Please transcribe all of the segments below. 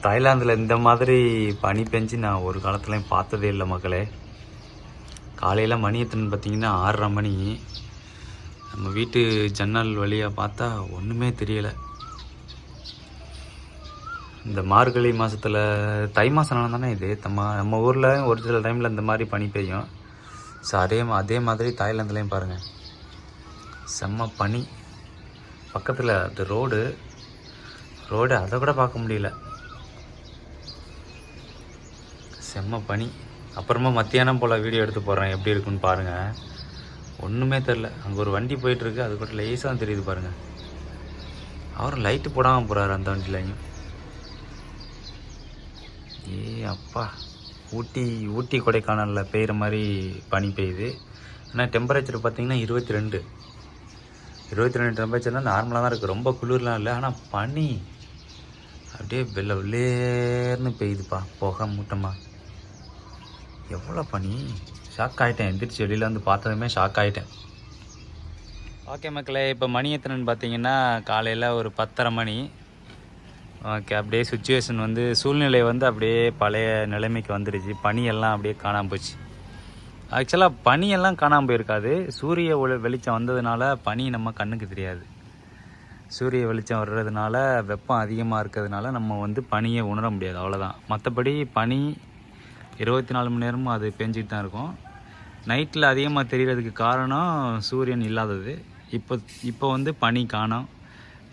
தாய்லாந்தில் இந்த மாதிரி பனி பெஞ்சு நான் ஒரு காலத்துலையும் பார்த்ததே இல்லை மக்களே. காலையில் மணி எத்தனை பார்த்தீங்கன்னா ஆறரை மணி. நம்ம வீட்டு ஜன்னல் வழியாக பார்த்தா ஒன்றுமே தெரியலை. இந்த மார்கழி மாதத்தில் தை மாதம் தானே இது? நம்ம நம்ம ஊரில் ஒரு சில டைமில் இந்த மாதிரி பனி பெய்யும். ஸோ அதே மா- அதே மாதிரி தாய்லாந்துலேயும் பாருங்கள் செம்ம பனி. பக்கத்தில் அந்த ரோடு. ரோடு அதை கூட பார்க்க முடியல. செம்ம பனி. அப்புறமா மத்தியானம் போல் வீடியோ எடுத்து போடுறேன். எப்படி இருக்குன்னு பாருங்கள் ஒன்றுமே தெரில அங்கே ஒரு வண்டி போயிட்டுருக்கு. அது கூட லேசாக தெரியுது பாருங்கள் அவரும் லைட்டு போடாமல் போகிறாரு அந்த வண்டியிலையும். ஏ அப்பா. ஊட்டி ஊட்டி கொடைக்கானலில் பெய்கிற மாதிரி பனி பெய்யுது. ஆனால் டெம்பரேச்சர் பார்த்தீங்கன்னா இருபத்தி ரெண்டு. இருபத்தி ரெண்டு டெம்பரேச்சர்லாம் நார்மலாக தான் இருக்குது ரொம்ப குளிர்லாம் இல்லை. ஆனால் பனி. அப்படியே வெள்ள வெள்ளேர்னு பெய்யுதுப்பா. புகை மூட்டமா. எவ்வளோ பனி? ஷாக் ஆகிட்டேன் எந்திரிச்சு வெளியில் வந்து பார்த்ததுமே ஷாக் ஆகிட்டேன் ஓகே மக்களே இப்போ மணி எத்தனைன்னு பார்த்தீங்கன்னா காலையில் ஒரு பத்தரை மணி. ஓகே அப்படியே சுச்சுவேஷன் வந்து சூழ்நிலை வந்து அப்படியே பழைய நிலைமைக்கு வந்துடுச்சு. பனியெல்லாம் அப்படியே காணாமல் போச்சு. ஆக்சுவலாக பனியெல்லாம் காணாமல் போயிருக்காது. சூரிய ஒளி வெளிச்சம் வந்ததுனால பனி நம்ம கண்ணுக்கு தெரியாது. சூரிய வெளிச்சம் வர்றதுனால வெப்பம் அதிகமாக இருக்கிறதுனால நம்ம வந்து பனியை உணர முடியாது அவ்வளோதான் மற்றபடி பனி இருபத்தி நாலு மணி நேரமும் அது பெஞ்சிட்டு தான் இருக்கும். நைட்டில் அதிகமாக தெரிகிறதுக்கு காரணம் சூரியன் இல்லாதது. இப்போ இப்போ வந்து பனி காணோம்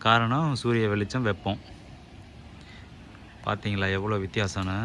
காரணம் சூரிய வெளிச்சம் வெப்பம். பார்த்தீங்களா எவ்வளோ வித்தியாசம்னு?